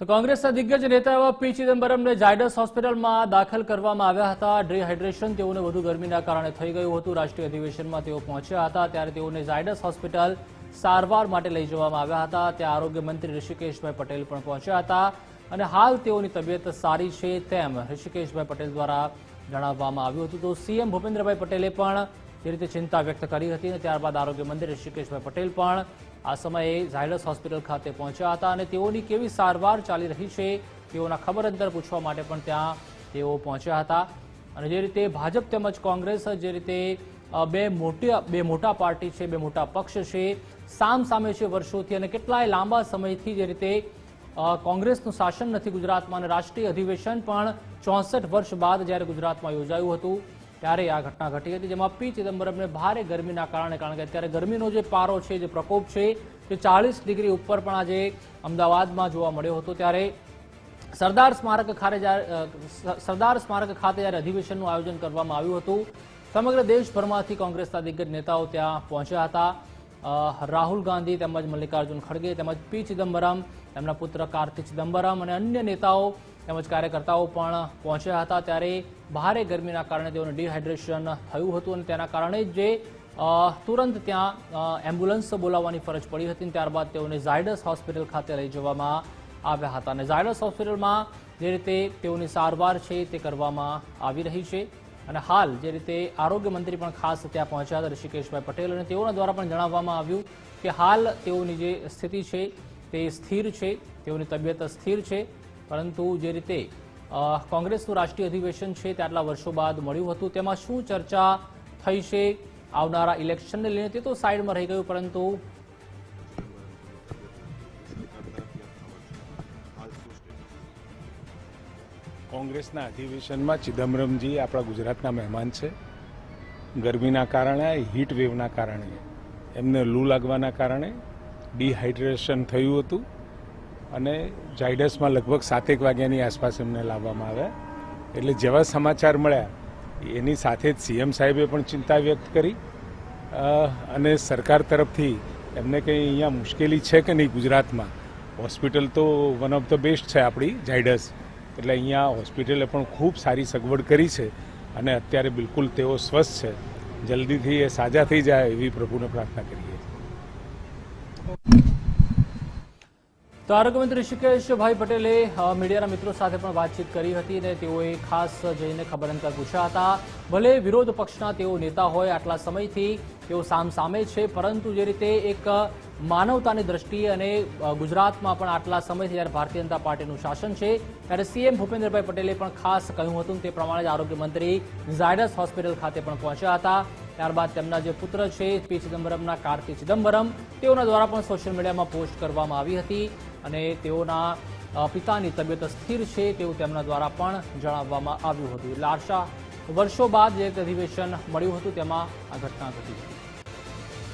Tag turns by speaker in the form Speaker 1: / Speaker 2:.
Speaker 1: તો કોંગ્રેસના દિગ્ગજ નેતા એવા પી ચિદમ્બરમને ઝાયડસ હોસ્પિટલમાં દાખલ કરવામાં આવ્યા હતા. ડિહાઇડ્રેશન તેઓને વધુ ગરમીના કારણે થઈ ગયું હતું. રાષ્ટ્રીય અધિવેશનમાં તેઓ પહોંચ્યા હતા. ત્યારે તેઓને ઝાયડસ હોસ્પિટલ સારવાર માટે લઈ જવામાં આવ્યા હતા. ત્યાં આરોગ્ય મંત્રી ઋષિકેશભાઈ પટેલ પણ પહોંચ્યા હતા અને હાલ તેઓની તબિયત સારી છે તેમ ઋષિકેશભાઈ પટેલ દ્વારા જણાવવામાં આવ્યું હતું. તો સીએમ ભૂપેન્દ્રભાઈ પટેલે પણ જે રીતે ચિંતા વ્યક્ત કરી હતી અને ત્યારબાદ આરોગ્ય મંત્રી ઋષિકેશભાઈ પટેલ પણ આ સમયે ઝાયડસ હોસ્પિટલ ખાતે પહોંચ્યા હતા અને તેઓની કેવી સારવાર ચાલી રહી છે તેઓના ખબર અંતર પૂછવા માટે પણ ત્યાં તેઓ પહોંચ્યા હતા. અને જે રીતે ભાજપ તેમજ કોંગ્રેસ જે રીતે બે મોટી, બે મોટા પાર્ટી છે, બે મોટા પક્ષ છે, સામ સામે છે વર્ષોથી અને કેટલાય લાંબા સમયથી જે રીતે કોંગ્રેસનું શાસન નથી ગુજરાતમાં અને રાષ્ટ્રીય અધિવેશન પણ ચોસઠ વર્ષ બાદ જ્યારે ગુજરાતમાં યોજાયું હતું ત્યારે આ ઘટના ઘટી હતી, જેમાં પી ચિદમ્બરમને ભારે ગરમીના કારણે, કારણ કે અત્યારે ગરમીનો જે પારો છે, જે પ્રકોપ છે, તે ચાલીસ ડિગ્રી ઉપર પણ આજે અમદાવાદમાં જોવા મળ્યો હતો. ત્યારે સરદાર સ્મારક ખાતે સરદાર સ્મારક ખાતે જ્યારે અધિવેશનનું આયોજન કરવામાં આવ્યું હતું, સમગ્ર દેશભરમાંથી કોંગ્રેસના દિગ્ગજ નેતાઓ ત્યાં પહોંચ્યા હતા. રાહુલ ગાંધી તેમજ મલ્લિકાર્જુન ખડગે તેમજ પી ચિદમ્બરમ, તેમના પુત્ર કાર્તિક ચિદમ્બરમ અને અન્ય નેતાઓ તેમજ કાર્યકર્તાઓ પણ પહોંચ્યા હતા ત્યારે ભારે ગરમીના કારણે તેઓને ડિહાઇડ્રેશન થયું હતું અને તેના કારણે જ તુરંત ત્યાં એમ્બ્યુલન્સ બોલાવવાની ફરજ પડી હતી ત્યારબાદ તેઓને ઝાયડસ હોસ્પિટલ ખાતે લઈ જવામાં આવ્યા હતા અને ઝાયડસ હોસ્પિટલમાં જે રીતે તેઓની સારવાર છે તે કરવામાં આવી રહી છે અને હાલ જે રીતે આરોગ્ય મંત્રી પણ ખાસ ત્યાં પહોંચ્યા હતા, ઋષિકેશભાઈ પટેલ અને તેઓના દ્વારા પણ જણાવવામાં આવ્યું કે હાલ તેઓની જે સ્થિતિ છે તે સ્થિર છે, તેઓની તબિયત સ્થિર છે પરંતુ જે રીતે કોંગ્રેસનું રાષ્ટ્રીય અધિવેશન છે તે આટલા વર્ષો બાદ મળ્યું હતું, તેમાં શું ચર્ચા થઈ છે? આવનારા ઇલેક્શનને લઈને તે તો સાઈડમાં રહી ગયું, પરંતુ
Speaker 2: કોંગ્રેસના અધિવેશનમાં ચિદમ્બરમજી આપણા ગુજરાતના મહેમાન છે. ગરમીના કારણે હીટ વેવના કારણે, એમને લૂ લાગવાના કારણે ડિહાઇડ્રેશન થયું હતું. અને જાયડસમાં લગભગ સાતેક વાગ્યાની આસપાસ એમને લાવવામાં આવ્યા. એટલે જેવા સમાચાર મળ્યા, એની સાથે જ સીએમ સાહેબે પણ ચિંતા વ્યક્ત કરી. અને સરકાર તરફથી એમને કંઈ અહીંયા મુશ્કેલી છે કે નહીં ગુજરાતમાં? હોસ્પિટલ તો વન ઓફ ધ બેસ્ટ છે આપણી, ઝાયડસ. એટલે અહીંયા હોસ્પિટલે પણ ખૂબ સારી સગવડ કરી છે અને અત્યારે બિલકુલ તેઓ સ્વસ્થ છે. જલ્દીથી એ સાજા થઈ જાય એવી પ્રભુને પ્રાર્થના કરીએ.
Speaker 1: તો આરોગ્યમંત્રી ઋષિકેશભાઈ પટેલે મીડિયાના મિત્રો સાથે પણ વાતચીત કરી હતી અને તેઓએ ખાસ જઈને ખબર અંતર પૂછ્યા હતા. ભલે વિરોધ પક્ષના તેઓ નેતા હોય આટલા સમયથી, તેઓ સામસામે છે, પરંતુ જે રીતે એક માનવતાની દ્રષ્ટિએ અને ગુજરાતમાં પણ આટલા સમયથી જ્યારે ભારતીય જનતા પાર્ટીનું શાસન છે, ત્યારે સીએમ ભૂપેન્દ્રભાઈ પટેલે પણ ખાસ કહ્યું હતું તે પ્રમાણે જ આરોગ્યમંત્રી ઝાયડસ હોસ્પિટલ ખાતે પણ પહોંચ્યા હતા. ત્યારબાદ તેમના જે પુત્ર છે, પી ચિદમ્બરમના કાર્તિ ચિદમ્બરમ, તેઓના દ્વારા પણ સોશિયલ મીડિયામાં પોસ્ટ કરવામાં આવી હતી. અને તેઓના પિતાની તબિયત સ્થિર છે તેવું તેમના દ્વારા પણ જણાવવામાં આવ્યું હતું. એટલે વર્ષો બાદ જે અધિવેશન મળ્યું હતું, તેમાં આ ઘટના ઘટી. હતી